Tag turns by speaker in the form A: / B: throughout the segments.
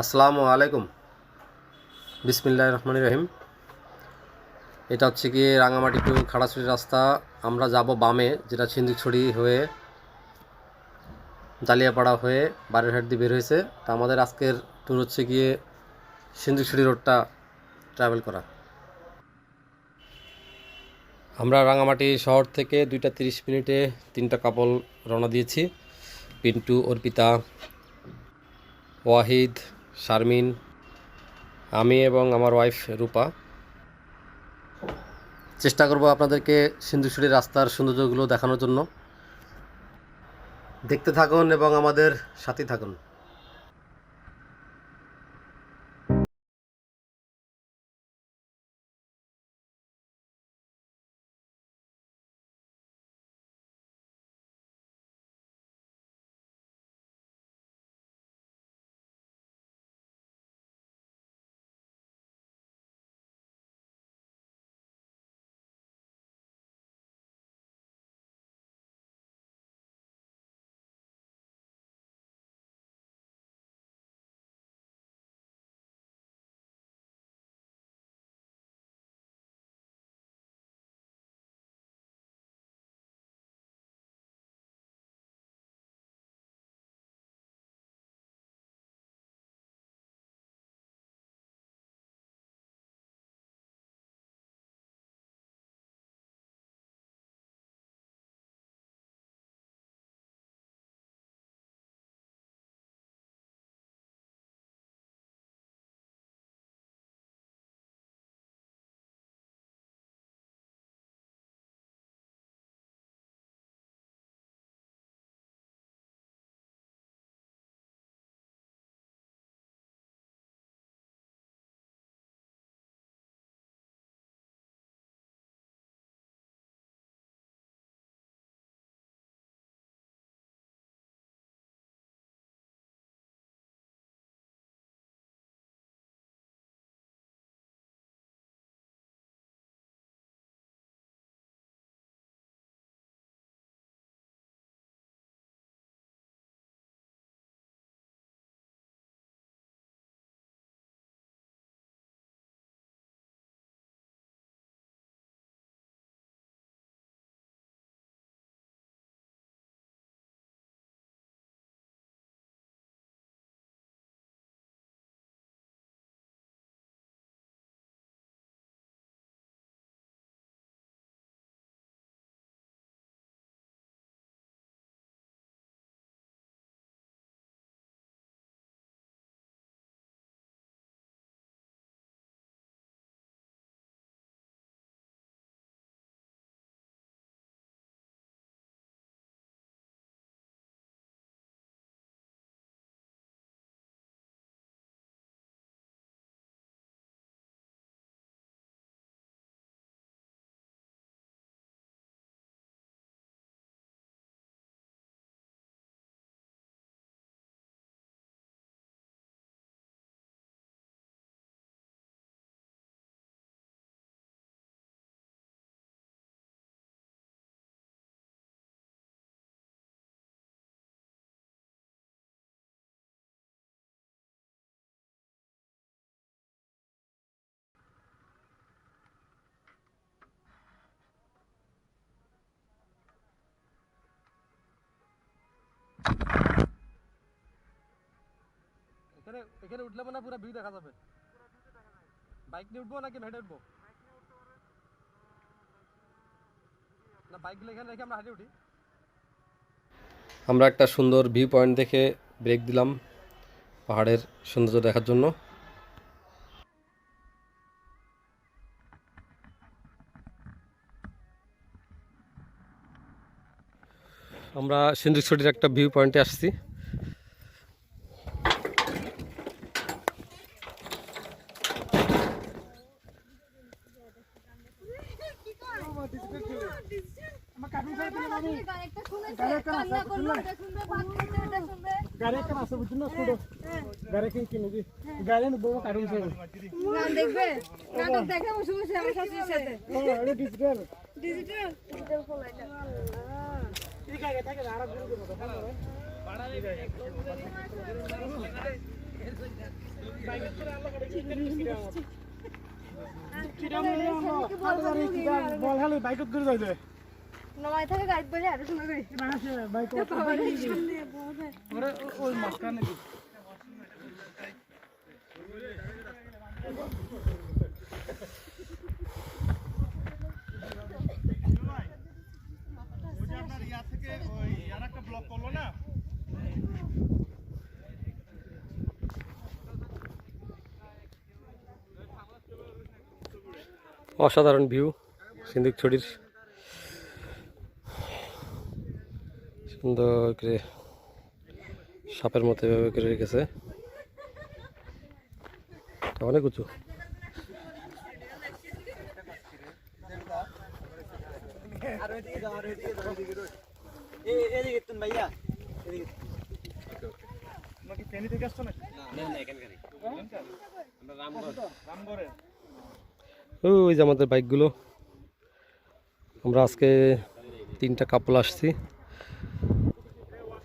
A: আসসালামু আলাইকুম। বিসমিল্লাহ রহমান রহিম। এটা হচ্ছে কি রাঙামাটি টু খাড়াছড়ি রাস্তা। আমরা যাব বামে, যেটা সিন্ধুছড়ি হয়ে জালিয়াপাড়া হয়ে বাড়িরহাট দিয়ে বের হয়েছে। তা আমাদের আজকের ট্যুর হচ্ছে গিয়ে সিন্ধুছড়ি রোডটা ট্রাভেল করা। আমরা রাঙামাটি শহর থেকে দুইটা তিরিশ মিনিটে তিনটা কাপল রওনা দিয়েছি। পিন্টু, অর্পিতা, ওয়াহিদ শারমিন, আমি এবং আমার ওয়াইফ রূপা। চেষ্টা করব আপনাদেরকে সিন্ধুসুরি রাস্তার সৌন্দর্যগুলো দেখানোর জন্য। দেখতে থাকুন এবং আমাদের সাথে থাকুন।
B: এখানে এখানে উঠলে মানে পুরো ভিউ দেখা যাবে। বাইক নিয়ে উঠবো নাকি হেঁটে উঠবো? না বাইকগুলো এখানে রেখে আমরা হেঁটে উঠি।
A: আমরা একটা সুন্দর ভিউ পয়েন্ট দেখে ব্রেক দিলাম পাহাড়ের সৌন্দর্য দেখার জন্য। আমরা সিন্ধুছড়ির একটা ভিউ পয়েন্টে আসছি।
B: গাড়ি একটা আছে বুঝছেন না? ছোট গাড়ি কিনে কিনে দি। গাড়ি নেব কারণ সব
C: দেখবে? নাটক দেখে বসে বসে আমার শাশুড়ির সাথে।
B: এটা ডিজিটাল
C: ডিজিটাল ডিজিটাল ফোন এটা।
B: ঠিক আছে থাকে আর গুরু দেবো বল খালি বাইকত ঘুরে যাইলে
C: নমাই থাকে গাড়ি বলে আর শুনে করি
B: বাইকত ওরে ওই মাঝখানে দি
A: অসাধারণ ভিউ সিন্দুক ছড়ির। সুন্দর করে সাপের মতো এভাবে করে রেখেছে। অনেক উঁচু। ওই যে আমাদের বাইকগুলো আমরা আজকে তিনটা কাপল আসছি।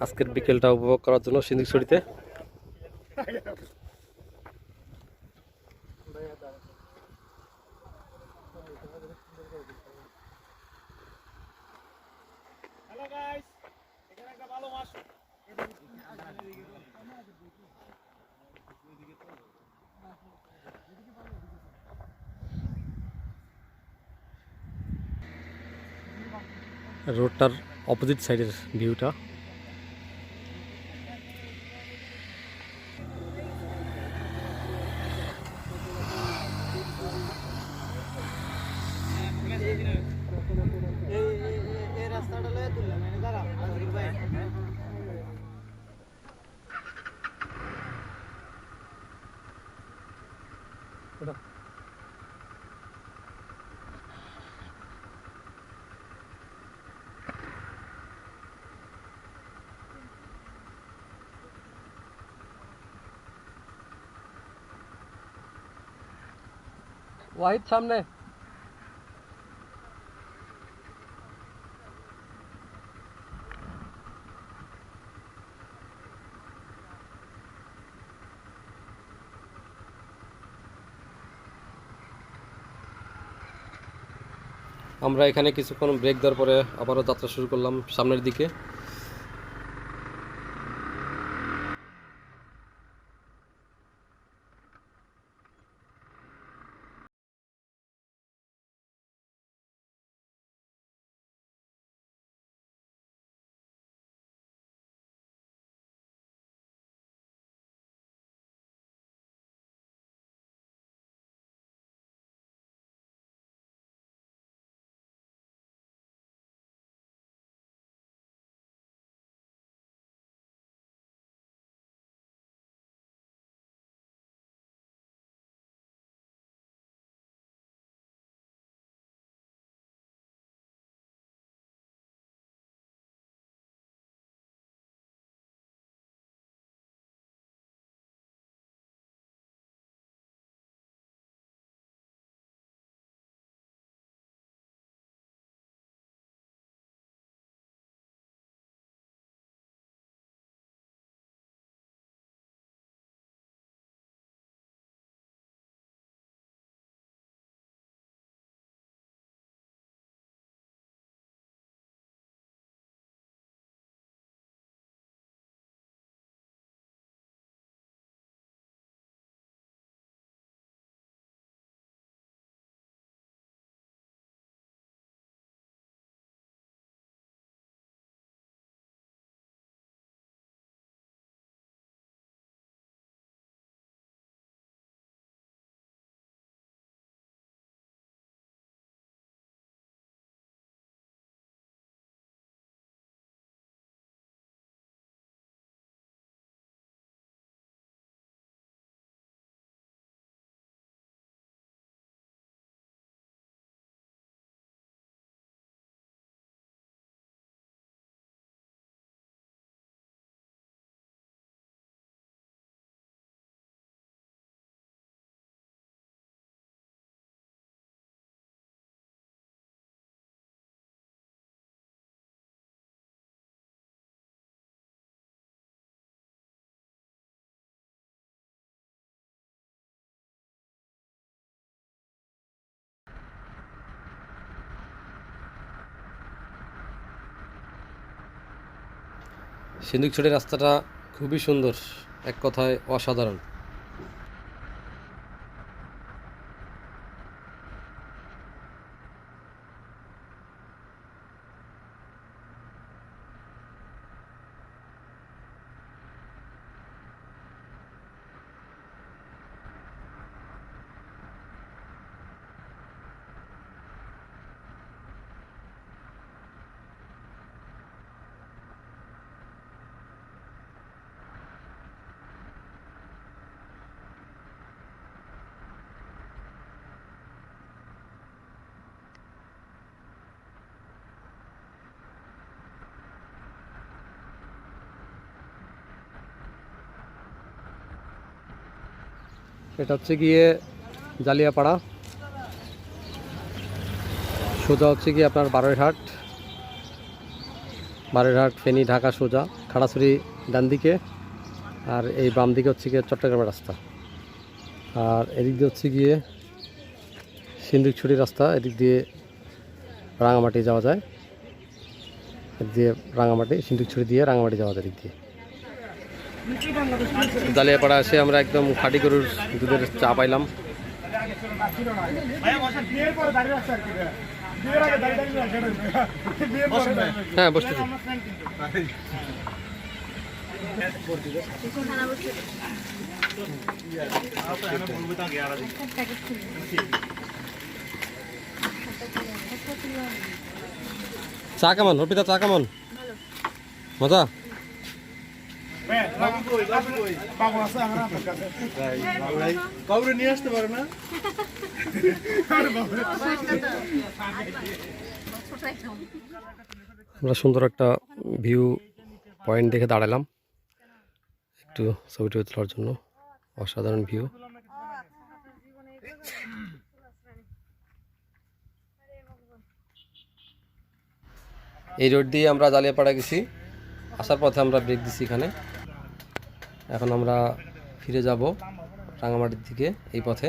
A: আজকের বিকেলটা উপভোগ করার জন্য সিন্দিকছড়িতে রোডটার অপোজিট সাইডের ভিউটা
B: এই রাস্তাটা লয়ে তুললাম এনে দাঁড়া ভাই
A: ওয়াহিদ সামনে আমরা এখানে কিছুক্ষণ ব্রেক দেওয়ার পরে আবারও যাত্রা শুরু করলাম সামনের দিকে। সিন্ধুকছড়ি রাস্তাটা খুবই সুন্দর এক কথায় অসাধারণ। এটা হচ্ছে গিয়ে জালিয়াপাড়া। সোজা হচ্ছে গিয়ে আপনার বারোইরহাট। বারোইরহাট, ফেনী, ঢাকা সোজা, খাড়াছড়ি ডান দিকে। আর এই বাম দিকে হচ্ছে গিয়ে চট্টগ্রামের রাস্তা। আর এদিক দিয়ে হচ্ছে গিয়ে সিন্দুকছড়ি রাস্তা, এদিক দিয়ে রাঙামাটি যাওয়া যায়। এদিক দিয়ে রাঙামাটি সিন্দুকছড়ি দিয়ে রাঙামাটি যাওয়া যায় এদিক দিয়ে। জালিয়াপাড়া এসে আমরা একদম খাঁটি গরুর দুধের চা পাইলাম। হ্যাঁ বসতেছি। চা কেমন অর্পিতা, চা কেমন মজা
B: ভাইয়া, বাবু কই? বাবু কই? বাবু আছে আমার হাতের কাছে।
D: নিয়ে আসতে না?
A: আমরা সুন্দর একটা ভিউ পয়েন্ট দেখে দাঁড়ালাম। একটু ছবি টবি তোলার জন্য। অসাধারণ ভিউ এই রোড দিয়ে আমরা জালিয়াপাড়া গেছি। আসার পথে আমরা ব্রেক দিছি এখানে। এখন আমরা ফিরে যাব রাঙামাটির দিকে এই পথে।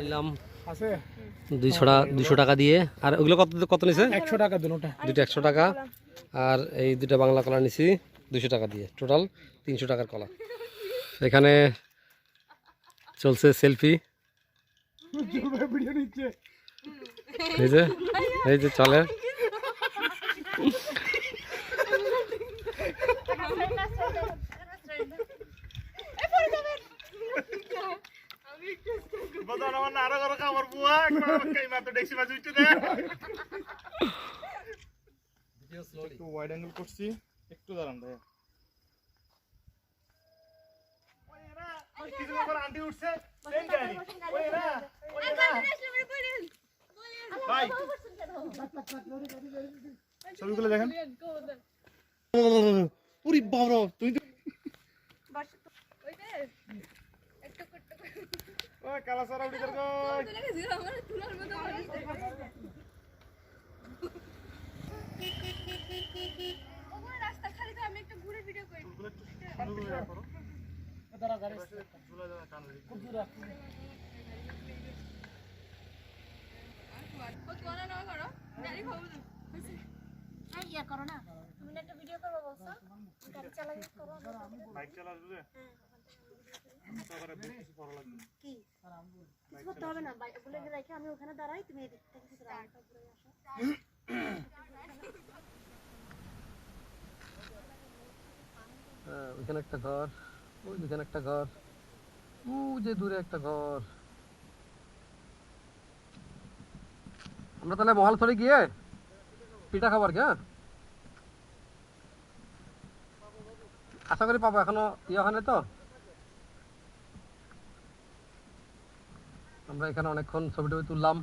A: নিলাম? দুইশো টাকা দুইশো টাকা দিয়ে। আর ওগুলো কত কত নিছে?
B: একশো টাকা দুটা
A: দুটো একশো টাকা। আর এই দুটো বাংলা কলা নিছি দুশো টাকা দিয়ে। টোটাল তিনশো টাকার কলা। এখানে চলছে সেলফি এই যে এই যে চলে।
D: বাজার আমার আরও করো খাবার বুয়া কাই মাত্র দেখছি মাছ উঠতে দে একটু ওয়াইড অ্যাঙ্গেল করছি একটু দাঁড়ান ভাইয়া। কিছু ব্যাপার আন্টি উঠছে ট্রেন যায়নি ওই না ওই না ভাই। ছবিগুলো দেখেন। বাবা তুই তো ওই কালা সারা উঠে কর
C: রাস্তা খালি তো আমি একটা ঘুরে ভিডিও করি। তোরা না করো। গাড়ি খাব
E: ইয়া করো না। তুমি একটা ভিডিও করব বলছো? গাড়ি চালাবি করো।
D: বাইক চালা আসবে
C: কি
F: হ্যাঁ, একটা ঘর ওই যে দূরে একটা ঘর। আমরা তাহলে মহালছড়ি গিয়ে পিঠা খাবার কি হ্যাঁ? আশা করি পাবো এখনও ইয়ে হয় তো? আমরা এখানে অনেকক্ষণ ছবি টবি তুললাম।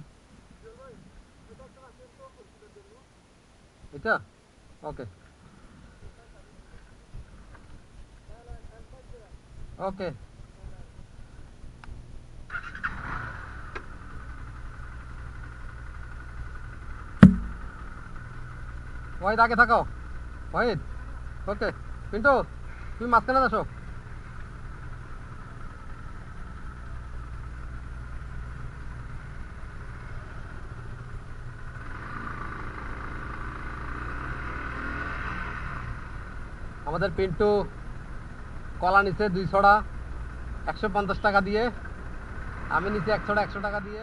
F: এটা? ওকে ওকে ওয়াহিদ আগে থাকো। ওয়াহিদ ওকে পিন্টু তুমি মাঝখানে আসো আমাদের পিন্টু কলা নিচে দুই ছড়া একশো পঞ্চাশ টাকা দিয়ে। আমি নিচে এক ছড়া একশো টাকা দিয়ে।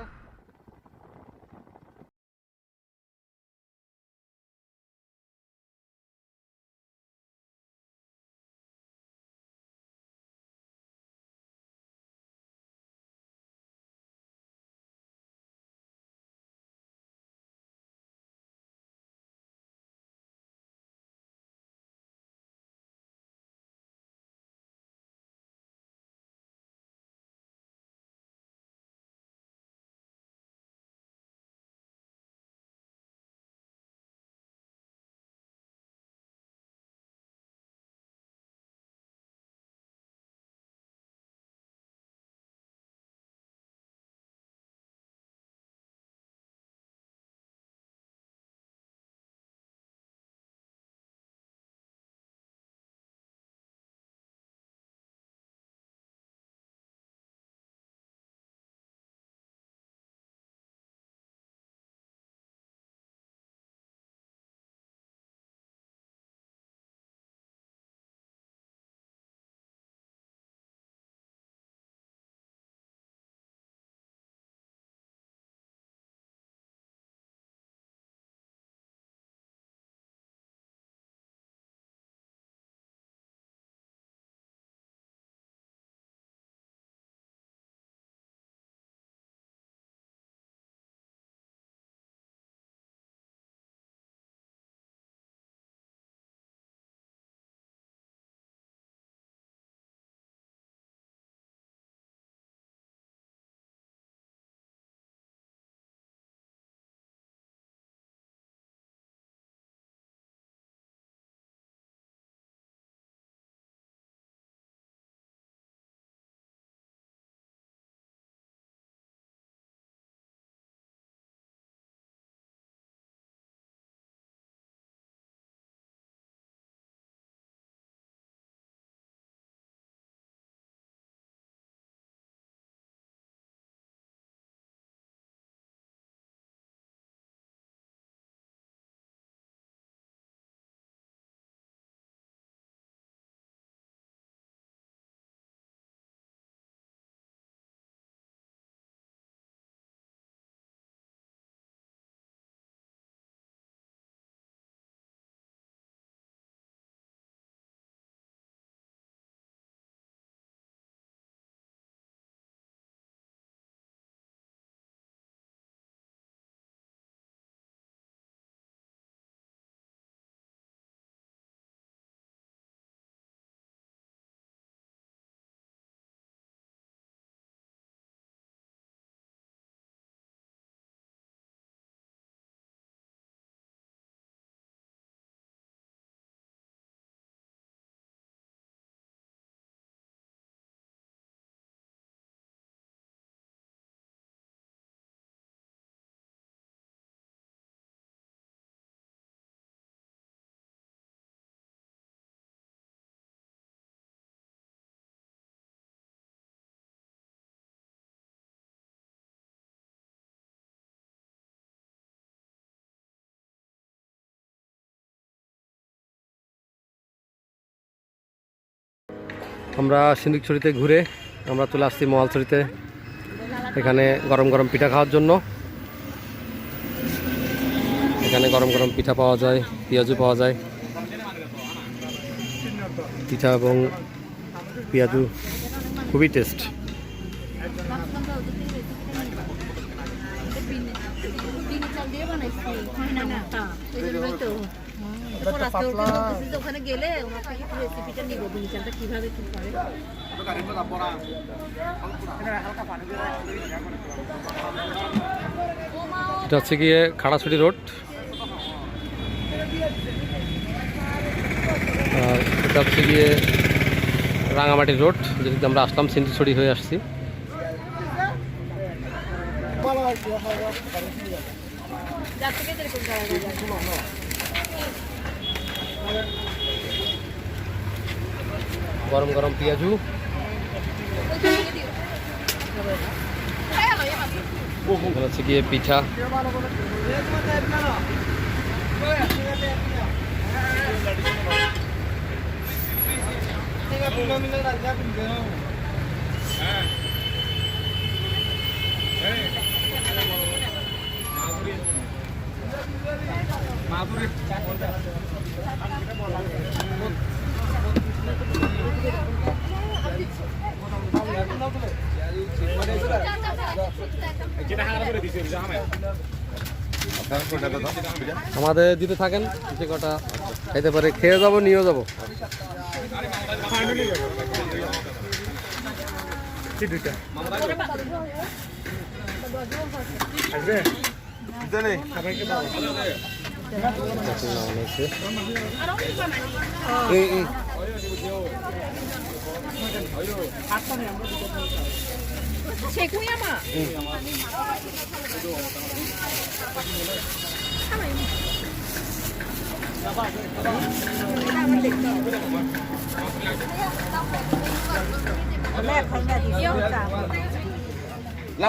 F: আমরা সিন্দুকছড়িতে ঘুরে
A: আমরা চলে আসছি মহালছড়িতে এখানে গরম গরম পিঠা খাওয়ার জন্য। এখানে গরম গরম পিঠা পাওয়া যায় পেঁয়াজু পাওয়া যায়। পিঠা এবং পেঁয়াজু খুবই টেস্ট
E: ওখানে গেলে ওনার থেকে একটু রেসিপিটা নিব কীভাবে কি করে।
A: এটা হচ্ছে গিয়ে খাড়াছড়ি রোড। আর এটা হচ্ছে গিয়ে রাঙামাটি রোড যেদিকে আমরা আসলাম সিন্ধিছড়ি হয়ে আসছি।
E: যার থেকে
A: গরম গরম পেঁয়াজু এখানে হচ্ছে গিয়ে পিঠা আমাদের দিতে থাকেন যে কটা খাইতে পারে খেয়ে যাব নিয়েও যাব।
B: কি দুইটা আসবে সবাইকে দাও
A: নামানো হয়েছে।
E: শেখুইয়া মা
C: 나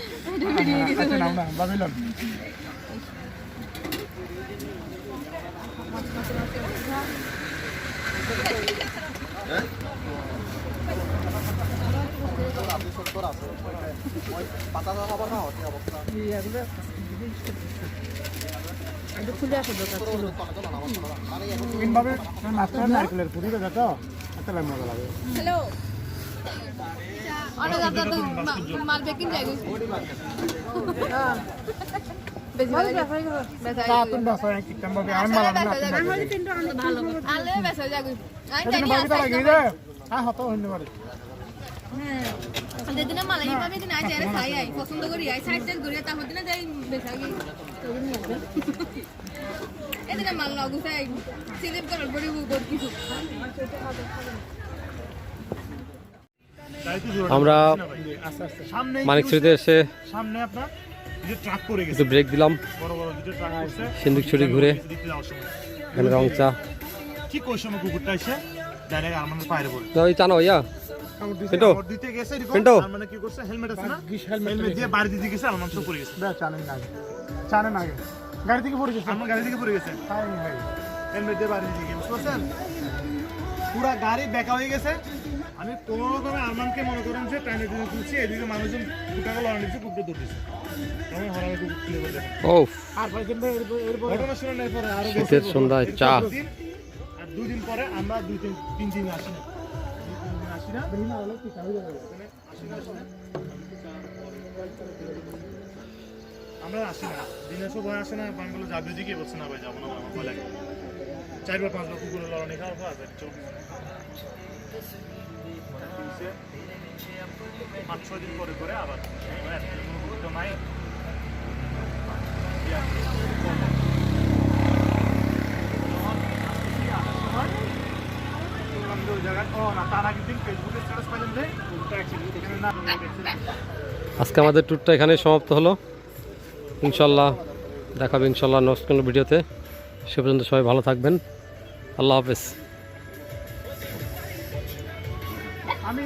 B: আচ্ছা নাও না বাবিলন নারকেলের পুরি বেজা তো একটা মজা লাগে
E: হ্যালো অনেক দাদা তো মাল বেকিং যাই যাই যেদিন মালাই পাবে দিন আই যারে খাই আই পছন্দ করি আই সাইড সাইড করি তারপর দিন যাই বেশি গই এদিন মাল লাগু সিলেপ করার পরে কিছু।
A: আমরা মানিকছড়িতে এসে
D: সামনে
A: একটু ব্রেক দিলাম।
D: করছে
A: সিন্দুকছড়ি ঘুরে রং চা।
D: কুকুরটা এসে হেলমেট
B: হেলমেট গাড়ি থেকে গেছে
D: গাড়ি থেকে গেছে হেলমেট দিয়ে পুরা গাড়ি বেকা হয়ে গেছে আমি কোনো রকমে আরমানকে মনে করেন যে টাইমে দিকে তুলছি এদিকে মানুষজন দৌড়তেছে আমি হরাবে কুকুর খুলে বলে
A: ও
B: আর ভাই কিন্তু এরপর
D: ঘটনা শোনানোর পরে আরও
A: শীতের সন্ধ্যায় চা।
D: দিন আর দুই দিন পরে আমরা দুই তিন তিন দিন আসি না। দুই তিন দিন আসি না
B: বেহিনা হলো কি খাওয়া যাবে
D: আসি না, আসি না। আমরা আসি না। দিনের সময় আসে না বাংলা যাবে দিকে বলছে না ভাই যাব না আমার ভয় লাগে? চারবার পাঁচবার কুকুরের লড়ানি খাওয়ার পর আছে চোখ পাঁচ দিন করে আবার নাই
A: আজকে আমাদের ট্যুরটা এখানে সমাপ্ত হলো। ইনশাল্লাহ দেখাবে ইনশাল্লাহ নেক্সট কোনো ভিডিওতে। সে পর্যন্ত সবাই ভালো থাকবেন। আল্লাহ হাফেজ।
B: আমি